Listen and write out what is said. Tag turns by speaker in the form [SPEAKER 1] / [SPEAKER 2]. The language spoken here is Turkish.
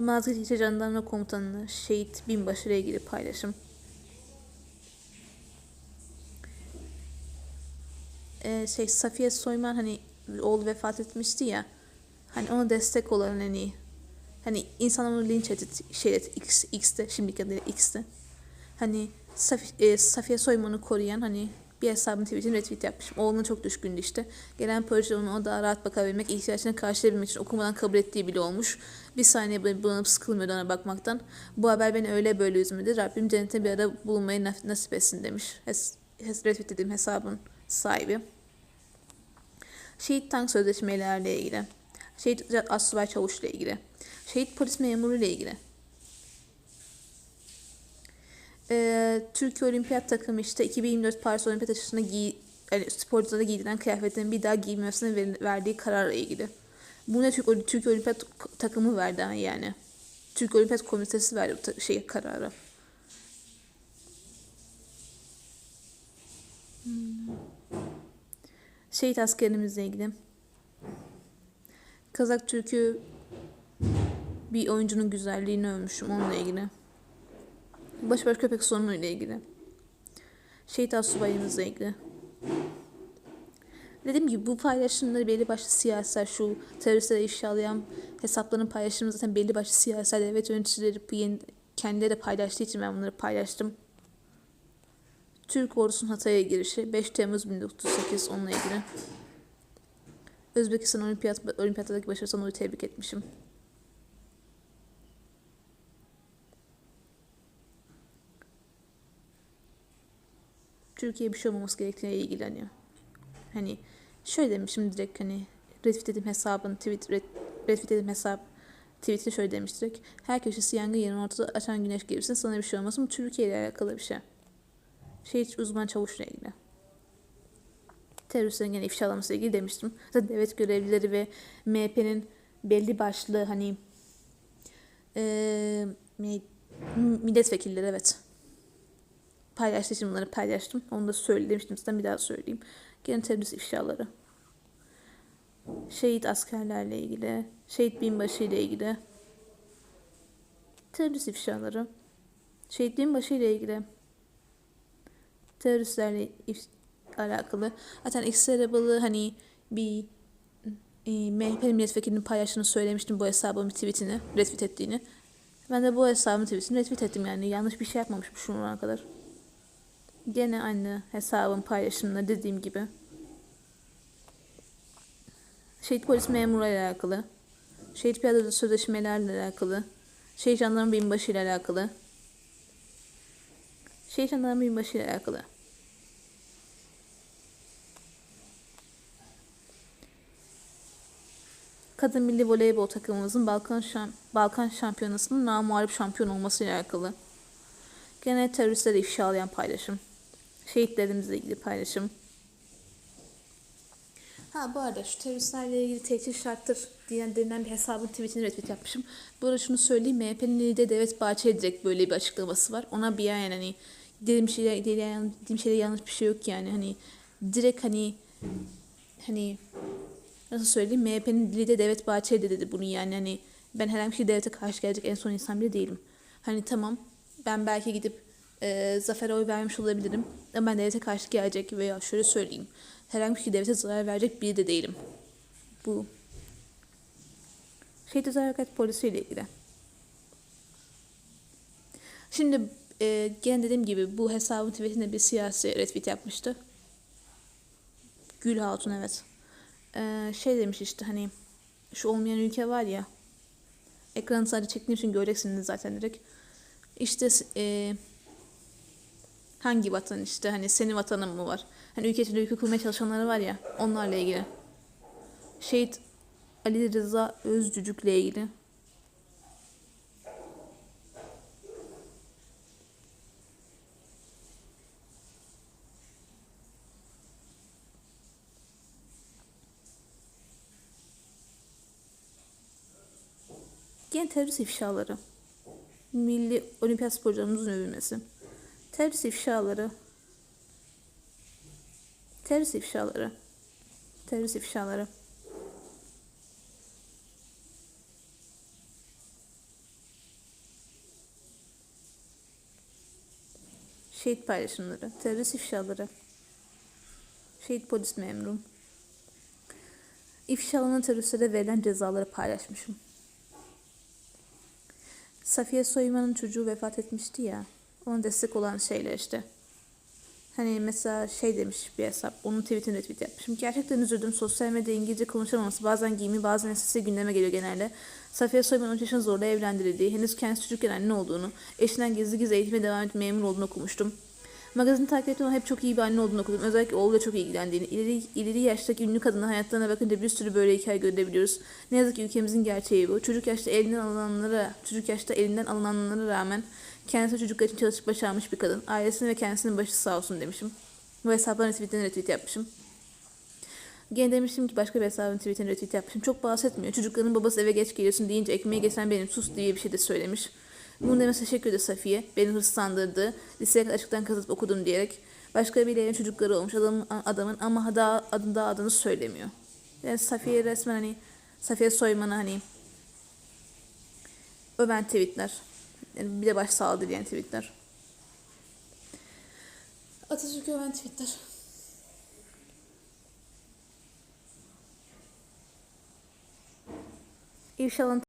[SPEAKER 1] Malazgirt İlçe Jandarma Komutanı Şehit Binbaşı ile ilgili paylaşım. Ee, şey Safiye Soyman hani oğlu vefat etmişti ya. Hani ona destek olan hani hani insan onu linç etti şeyde X, X'te şimdiki adıyla X'te. Hani Saf, e, Safiye Soyman'ı koruyan hani bir hesabın tweetini retweet yapmışım. Oğluna çok düşkündü işte. Gelen proje onu daha rahat bakabilmek, ihtiyaçlarını karşılayabilmek için okumadan kabul ettiği bile olmuş. Bir saniye böyle bulanıp sıkılmıyordu ona bakmaktan. Bu haber beni öyle böyle üzmedi. Rabbim cennete bir ara bulunmayı nas- nasip etsin demiş. Hes, hes, retweet dediğim hesabın sahibi. Şehit tank sözleşmelerle ilgili. Şehit Asubay Çavuş ile ilgili. Şehit polis memuru ile ilgili. Ee, Türkiye Olimpiyat takımı işte 2024 Paris Olimpiyat aşısına giy yani sporculara giydiren kıyafetlerin bir daha giymemesine ver- verdiği kararla ilgili. Bu ne Türk, Türkiye Olimpiyat takımı verdi yani. Türkiye Olimpiyat Komitesi verdi bu şey kararı. Hmm. Şehit askerimizle ilgili. Kazak Türk'ü bir oyuncunun güzelliğini övmüşüm onunla ilgili. Başıboş köpek sorunu ilgili. Şehit asubayımızla ilgili. Dediğim gibi bu paylaşımları belli başlı siyasiler şu teröristlere ifşalayan hesapların paylaşımı zaten belli başlı siyasiler devlet yöneticileri bu yeni, kendileri paylaştığı için ben bunları paylaştım. Türk ordusunun Hatay'a girişi 5 Temmuz 1938 onunla ilgili. Özbekistan Olimpiyat, Olimpiyatlardaki başarısını tebrik etmişim. Türkiye bir şey olmaması gerektiğine ilgileniyor. Hani şöyle demişim direkt hani retweet edeyim hesabın tweet ret, retweet edeyim hesap tweet'i şöyle demiş direkt. Her köşesi yangın yerini ortada açan güneş gibisin sana bir şey olmasın. Bu Türkiye ile alakalı bir şey. Şehit uzman çavuşla ilgili. Teröristlerin gene ifşalaması ilgili demiştim. Zaten devlet görevlileri ve MHP'nin belli başlı hani eee milletvekilleri evet paylaştığı için bunları paylaştım. Onu da söylemiştim zaten bir daha söyleyeyim. Gene terörist ifşaları. Şehit askerlerle ilgili, şehit binbaşı ile ilgili. Terörist ifşaları. Şehit binbaşı ile ilgili. Teröristlerle alakalı. Zaten X-Arabalı hani bir e, MHP milletvekilinin paylaştığını söylemiştim bu hesabın tweetini, retweet ettiğini. Ben de bu hesabın tweetini retweet ettim yani. Yanlış bir şey yapmamışım şu ana kadar. Gene aynı hesabın paylaşımında dediğim gibi. Şehit polis memuru ile alakalı. Şehit piyade sözleşmelerle alakalı. Şehit jandarma binbaşı ile alakalı. Şehit jandarma binbaşı ile alakalı. Kadın milli voleybol takımımızın Balkan şam Balkan şampiyonasının namuharip şampiyon olması ile alakalı. Gene teröristleri ifşalayan paylaşım. Şehitlerimizle ilgili paylaşım. Ha bu arada şu teröristlerle ilgili tehdit şarttır diyen denilen bir hesabın tweetini retweet yapmışım. Bu arada şunu söyleyeyim MHP'nin lideri Devlet Bahçeli direkt böyle bir açıklaması var. Ona bir yani hani dediğim şeyler, dediğim şeyde yanlış bir şey yok yani hani direkt hani hani nasıl söyleyeyim MHP'nin lideri Devlet Bahçeli de dedi bunu yani hani ben herhangi bir şey devlete karşı gelecek en son insan bile değilim. Hani tamam ben belki gidip e, Zafer'e oy vermiş olabilirim. Ama ben devlete karşı gelecek veya şöyle söyleyeyim. Herhangi bir şey devlete zarar verecek biri de değilim. Bu. Şehit Özel Harekat Polisi ile ilgili. Şimdi e, gene dediğim gibi bu hesabın tweetinde bir siyasi retweet yapmıştı. Gül Hatun evet. E, şey demiş işte hani şu olmayan ülke var ya ekranı sadece çektiğim için göreceksiniz zaten direkt. İşte e, hangi vatan işte hani senin vatanın mı var? Hani ülke içinde ülke kurmaya çalışanları var ya onlarla ilgili. Şehit Ali Rıza Özcücük'le ilgili. Gene terörist ifşaları. Milli olimpiyat sporcularımızın övülmesi ters ifşaları. Ters ifşaları. Ters ifşaları. Şehit paylaşımları terörist ifşaları. Şehit polis memuru ifşalanan teröristlere verilen cezaları paylaşmışım. Safiye Soyman'ın çocuğu vefat etmişti ya. Ona destek olan şeyler işte. Hani mesela şey demiş bir hesap, onun tweetini retweet yapmışım. Gerçekten üzüldüm. Sosyal medya İngilizce konuşamaması bazen giyimi bazen sesi gündeme geliyor genelde. Safiye Soyman 13 yaşında zorla evlendirildiği, henüz kendisi çocukken anne olduğunu, eşinden gizli gizli eğitime devam edip memur olduğunu okumuştum. Magazin takip ettiğim hep çok iyi bir anne olduğunu okudum. Özellikle oğluyla çok ilgilendiğini. İleri, ileri yaştaki ünlü kadının hayatlarına bakınca bir sürü böyle hikaye görebiliyoruz. Ne yazık ki ülkemizin gerçeği bu. Çocuk yaşta elinden alınanlara, çocuk yaşta elinden alınanlara rağmen kendisi çocuklar için çalışıp başarmış bir kadın. Ailesinin ve kendisinin başı sağ olsun demişim. Bu hesapların tweetini retweet yapmışım. Gene demiştim ki başka bir hesabın tweetini retweet yapmışım. Çok bahsetmiyor. Çocukların babası eve geç geliyorsun deyince ekmeği geçen benim sus diye bir şey de söylemiş. Bunu demesi teşekkür eder Safiye. Beni hırslandırdı. Liseye kadar açıktan kazıp okudum diyerek. Başka birilerinin çocukları olmuş adamın, adamın ama daha, adını, daha adını söylemiyor. Yani Safiye resmen hani Safiye Soyman'ı hani öven tweetler. Yani bir de baş sağladı diyen tweetler. Atatürk'ü öven tweetler. İnşallah